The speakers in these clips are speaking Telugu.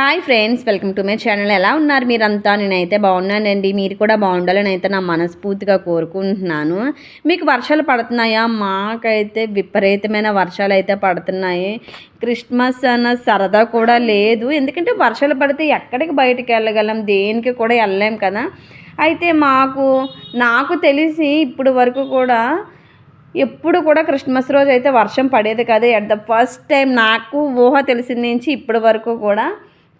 Hi friends welcome to my channel. ఎలా ఉన్నారు మీరంతా? నేనైతే బాగున్నానండి. మీరు కూడా బాగుండాలని అయితే నా మనస్ఫూర్తిగా కోరుకుంటున్నాను. మీకు వర్షాలు పడుతున్నాయా? మాకైతే విపరీతమైన వర్షాలు అయితే పడుతున్నాయి. క్రిస్మస్ అన్న సరదా కూడా లేదు. ఎందుకంటే వర్షాలు పడితే ఎక్కడికి బయటకు వెళ్ళగలం? దేనికి కూడా వెళ్ళలేం కదా? అయితే మాకు నాకు తెలిసి ఇప్పుడు వరకు కూడా ఎప్పుడు కూడా క్రిస్మస్ రోజు అయితే వర్షం పడేది కదా. ఎట్ ద ఫస్ట్ టైం నాకు ఊహ తెలిసిన నుంచి ఇప్పటి వరకు కూడా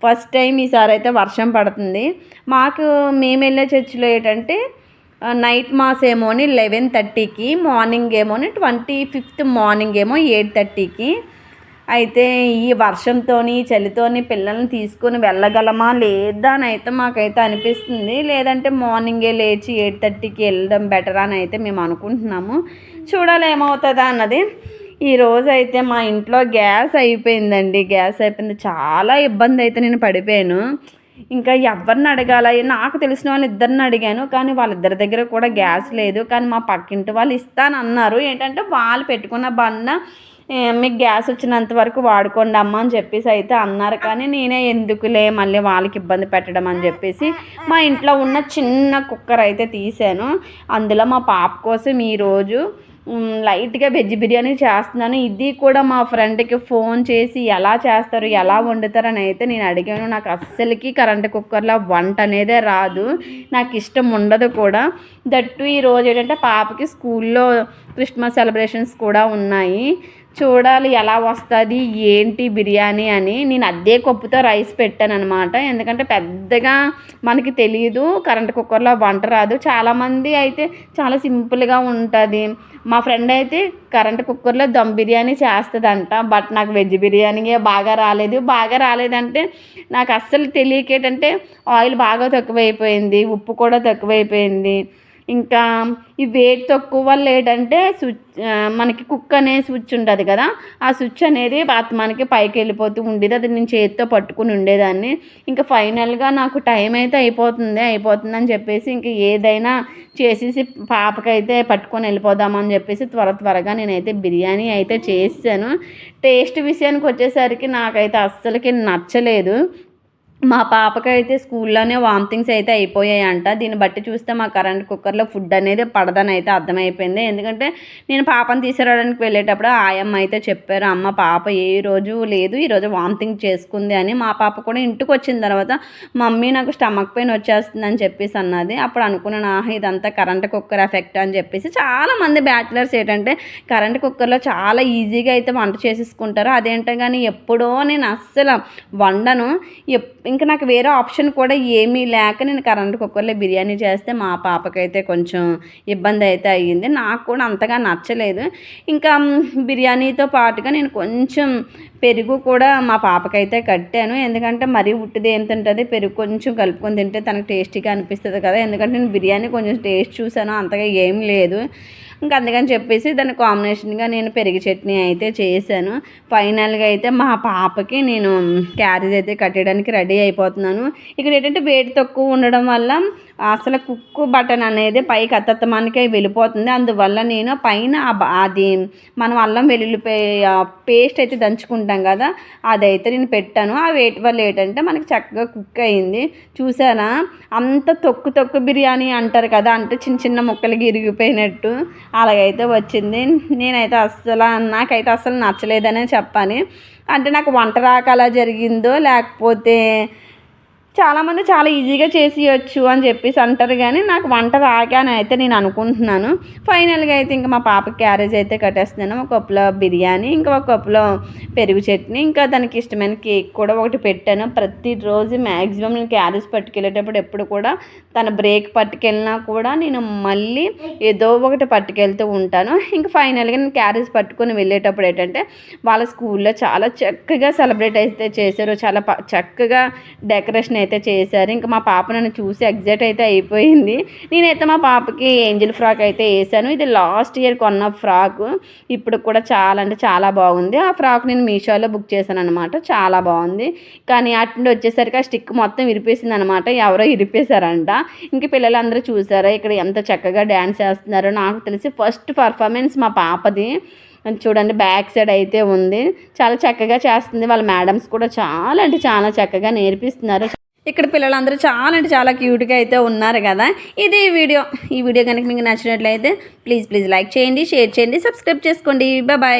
ఫస్ట్ టైం ఈసారి అయితే వర్షం పడుతుంది. మాకు మేము వెళ్ళే చర్చిలో ఏంటంటే నైట్ మాస్ ఏమో అని లెవెన్ థర్టీకి మార్నింగ్ ఏమో అని ట్వంటీ ఫిఫ్త్ మార్నింగ్ ఏమో ఎయిట్ థర్టీకి. అయితే ఈ వర్షంతోని చలితోని పిల్లల్ని తీసుకొని వెళ్ళగలమా లేదా అని అయితే మాకైతే అనిపిస్తుంది. లేదంటే మార్నింగే లేచి ఎయిట్ థర్టీకి వెళ్ళడం బెటర్ అని అయితే మేము అనుకుంటున్నాము. చూడాలి ఏమవుతుందా అన్నది. ఈరోజు అయితే మా ఇంట్లో గ్యాస్ అయిపోయిందండి. గ్యాస్ అయిపోయింది. చాలా ఇబ్బంది అయితే నేను పడిపోయాను. ఇంకా ఎవరిని అడగాల? నాకు తెలిసిన వాళ్ళు ఇద్దరిని అడిగాను. కానీ వాళ్ళిద్దరి దగ్గర కూడా గ్యాస్ లేదు. కానీ మా పక్కింటి వాళ్ళు ఇస్తానన్నారు. ఏంటంటే వాళ్ళు పెట్టుకున్న బండ మీకు గ్యాస్ వచ్చినంత వరకు వాడుకోండి అమ్మ అని చెప్పేసి అయితే అన్నారు. కానీ నేనే ఎందుకులే మళ్ళీ వాళ్ళకి ఇబ్బంది పెట్టడం అని చెప్పేసి మా ఇంట్లో ఉన్న చిన్న కుక్కర్ అయితే తీసాను అందులో మా పాప కోసం ఈరోజు లైట్గా వెజ్ బిర్యానీ చేస్తున్నాను. ఇది కూడా మా ఫ్రెండ్కి ఫోన్ చేసి ఎలా చేస్తారు ఎలా వండుతారు అని అయితే నేను అడిగాను. నాకు అస్సలకి కరెంట్ కుక్కర్లో వంట అనేదే రాదు. నాకు ఇష్టం ఉండదు కూడా. దట్టు ఈరోజు ఏంటంటే పాపకి స్కూల్లో క్రిస్మస్ సెలబ్రేషన్స్ కూడా ఉన్నాయి. చూడాలి ఎలా వస్తుంది ఏంటి బిర్యానీ అని. నేను అదే కప్పుతో రైస్ పెట్టాను అనమాట ఎందుకంటే పెద్దగా మనకి తెలియదు కరెంట్ కుక్కర్లో వంట రాదు. చాలామంది అయితే చాలా సింపుల్గా ఉంటుంది. మా ఫ్రెండ్ అయితే కరెంట్ కుక్కర్లో దమ్ బిర్యానీ చేస్తుందంట బట్ నాకు వెజ్ బిర్యానీ బాగా రాలేదు. బాగా రాలేదంటే నాకు అస్సలు తెలియకేటంటే ఆయిల్ బాగా తక్కువైపోయింది ఉప్పు కూడా తక్కువైపోయింది. ఇంకా ఈ వేడి తక్కువ వల్ల ఏంటంటే స్విచ్ మనకి కుక్ అనే స్విచ్ ఉంటుంది కదా. ఆ స్విచ్ అనేది మనకి పైకి వెళ్ళిపోతూ ఉండేది. అది నేను చేతితో పట్టుకుని ఉండేదాన్ని. ఇంకా ఫైనల్గా నాకు టైం అయితే అయిపోతుంది అయిపోతుందని చెప్పేసి ఇంకా ఏదైనా చేసేసి పాపకైతే పట్టుకొని వెళ్ళిపోదామని చెప్పేసి త్వర త్వరగా నేనైతే బిర్యానీ అయితే చేసాను టేస్ట్ విషయానికి వచ్చేసరికి నాకైతే అస్సలకి నచ్చలేదు. మా పాపకైతే స్కూల్లోనే వామిటింగ్స్ అయితే అయిపోయాయంట. దీన్ని బట్టి చూస్తే మా కరెంట్ కుక్కర్లో ఫుడ్ అనేది పడదని అయితే అర్థమైపోయింది. ఎందుకంటే నేను పాపను తీసుకురావడానికి వెళ్ళేటప్పుడు ఆయమ్మ అయితే చెప్పారు అమ్మ పాప ఏ రోజు లేదు ఈరోజు వామిటింగ్ చేసుకుంది అని. మా పాప కూడా ఇంటికి వచ్చిన తర్వాత మమ్మీ నాకు స్టమక్ పెయిన్ వచ్చేస్తుంది అని చెప్పేసి అన్నది. అప్పుడు అనుకున్నాను ఆహా ఇదంతా కరెంట్ కుక్కర్ ఎఫెక్ట్ అని చెప్పేసి. చాలామంది బ్యాచిలర్స్ ఏంటంటే కరెంట్ కుక్కర్లో చాలా ఈజీగా అయితే వంట చేసేసుకుంటారు. అదేంటో కానీ ఎప్పుడో నేను అస్సలు వండను. ఇంకా నాకు వేరే ఆప్షన్ కూడా ఏమీ లేక నేను కరెంట్ కుక్కర్లో బిర్యానీ చేస్తే మా పాపకైతే కొంచెం ఇబ్బంది అయితే అయ్యింది. నాకు కూడా అంతగా నచ్చలేదు. ఇంకా బిర్యానీతో పాటుగా నేను కొంచెం పెరుగు కూడా మా పాపకైతే కట్టాను. ఎందుకంటే మరీ ఉట్టిది ఏం తింటుంది? పెరుగు కొంచెం కలుపుకొని తింటే తనకు టేస్టీగా అనిపిస్తుంది కదా. ఎందుకంటే నేను బిర్యానీ కొంచెం టేస్ట్ చూసాను అంతగా ఏం లేదు. ఇంకా అందుకని చెప్పేసి దాని కాంబినేషన్గా నేను పెరుగు చట్నీ అయితే చేశాను. ఫైనల్గా అయితే మా పాపకి నేను క్యారేజ్ అయితే కట్టడానికి రెడీ అయిపోతున్నాను. ఇక్కడ ఏంటంటే వెయిట్ తక్కువ ఉండడం వల్ల అసలు కుక్కు బటన్ అనేది పైకి అతత్తమానికే వెళ్ళిపోతుంది. అందువల్ల నేను పైన అది మనం అల్లం వెల్లుల్లిపాయ పేస్ట్ అయితే దంచుకుంటాం కదా అదైతే నేను పెట్టాను. ఆ వేటి వల్ల ఏంటంటే మనకి చక్కగా కుక్ అయింది. చూసారా? అంత తొక్కు తొక్కు బిర్యానీ అంటారు కదా అంటే చిన్న చిన్న ముక్కలకి ఇరిగిపోయినట్టు అలాగైతే వచ్చింది. నేనైతే అస్సలు నాకైతే అస్సలు నచ్చలేదనే చెప్పాలి. అంటే నాకు వంట రాక అలా జరిగిందో లేకపోతే చాలామంది చాలా ఈజీగా చేసేయచ్చు అని చెప్పేసి అంటారు కానీ నాకు వంట రాగానే అయితే నేను అనుకుంటున్నాను. ఫైనల్గా అయితే ఇంకా మా పాప క్యారేజ్ అయితే కట్టేస్తున్నాను. ఒక కప్పులో బిర్యానీ ఇంకా ఒక కప్పులో పెరుగు చట్నీ ఇంకా దానికి ఇష్టమైన కేక్ కూడా ఒకటి పెట్టాను. ప్రతిరోజు మ్యాక్సిమం నేను క్యారేజ్ పట్టుకెళ్ళేటప్పుడు ఎప్పుడు కూడా తన బ్రేక్ పట్టుకెళ్ళినా కూడా నేను మళ్ళీ ఏదో ఒకటి పట్టుకెళ్తూ ఉంటాను. ఇంకా ఫైనల్గా నేను క్యారేజ్ పట్టుకొని వెళ్ళేటప్పుడు ఏంటంటే వాళ్ళ స్కూల్లో చాలా చక్కగా సెలబ్రేట్ అయితే చేశారు. చాలా చక్కగా డెకరేషన్ అయితే అయితే చేశారు. ఇంకా మా పాప నన్ను చూసి ఎగ్జైట్ అయితే అయిపోయింది. నేనైతే మా పాపకి ఏంజిల్ ఫ్రాక్ అయితే వేసాను ఇది లాస్ట్ ఇయర్ కొన్న ఫ్రాక్. ఇప్పుడు కూడా చాలా అంటే చాలా బాగుంది. ఆ ఫ్రాక్ నేను మీషోలో బుక్ చేశాను అనమాట చాలా బాగుంది. కానీ అటు నుండి వచ్చేసరికి ఆ స్టిక్ మొత్తం విరిపేసింది అనమాట ఎవరో ఇరిపేశారంట ఇంక పిల్లలందరూ చూసారా? ఇక్కడ ఎంత చక్కగా డ్యాన్స్ చేస్తున్నారో. నాకు తెలిసి ఫస్ట్ పర్ఫార్మెన్స్ మా పాపది. చూడండి బ్యాక్ సైడ్ అయితే ఉంది. చాలా చక్కగా చేస్తుంది. వాళ్ళ మేడమ్స్ కూడా చాలా అంటే చాలా చక్కగా నేర్పిస్తున్నారు. ఇక్కడ పిల్లలందరూ చాలా అంటే చాలా క్యూట్గా అయితే ఉన్నారు కదా. ఇది వీడియో. ఈ వీడియో కనుక మీకు నచ్చినట్లయితే ప్లీజ్ ప్లీజ్ లైక్ చేయండి షేర్ చేయండి సబ్స్క్రైబ్ చేసుకోండి. బాయ్.